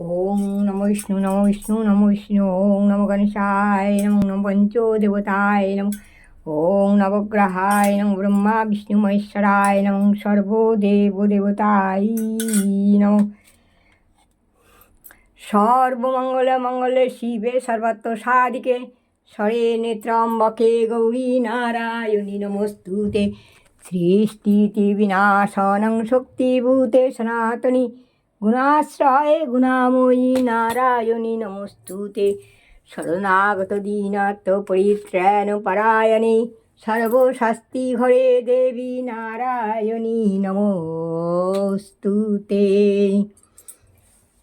ওং নম বিষ্ণু নম বিষ্ণু নম বিষ্ণু ওং নম গণেশায় নম নম পঞ্চদেবতায় নম ওং নবগ্রহায় নম ব্রহ্মা বিষ্ণু মহেশ্বরায় নম সর্বদেব দেবতায় নম সর্বমঙ্গল মঙ্গলে শিবে সর্বত্র সাদিকে স্বরে নেত্রম্বকে গৌরী নারায়ণী নমস্তুতে সৃষ্টিতি বিনাশনং শক্তিভূতে সনাতনী গুণাশ্রয়ে গুণাময়ী নারায়ণী নমস্তুতে শরণাগত দীনার্থ পরিত্রাণ পরায়ণে সর্বশাস্তি ঘরে দেবী নারায়ণী নমস্তুতে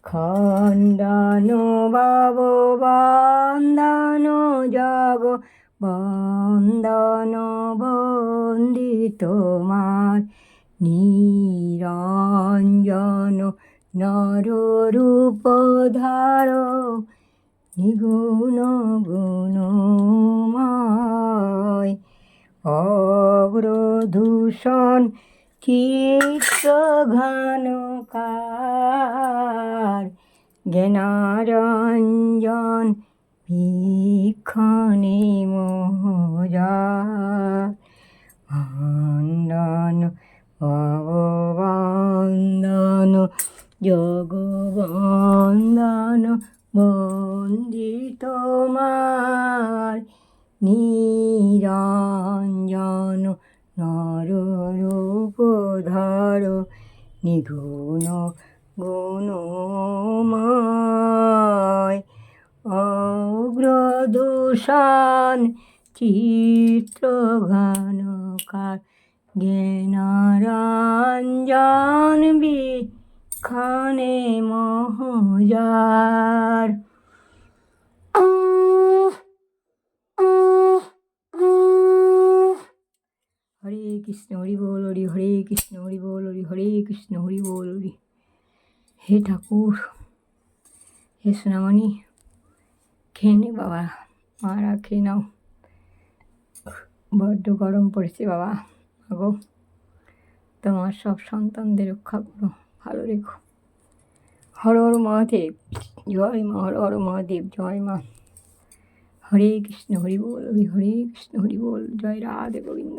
খণ্ডন বাব বন্দন জগ বন্দন বন্দিত মার নিরঞ্জন নররূপ ধার নিগুণ গুণময়। অগ্রদূষণ চিত্র ঘনকার জ্ঞানারঞ্জন ভিক্ষণে মোজা ভগবন্দন জগবন্দন বন্দিত মার নিরঞ্জন নররূপ ধর নিগুণ গুণময় অগ্রদূষণ চিত্র ঘনকার জ্ঞানারঞ্জন বিক্ষণে মহজার। হরে কৃষ্ণ হরি বল, হরি হরে কৃষ্ণ হরি বল, হরি হরে কৃষ্ণ হরি বল, হরি। হে ঠাকুর, হে সোনামণি, খেয়ে নে বাবা, মারা খেয়ে নাও। বড্ড গরম পড়েছে বাবা মাগো তোমার সব সন্তানদের রক্ষা করো। ভালো রেখো। হর হর মহাদেব, জয় মা, হর হর মহাদেব, জয় মা। হরে কৃষ্ণ, হরি বল, হরে কৃষ্ণ, হরি বল, জয় রাধে গোবিন্দ।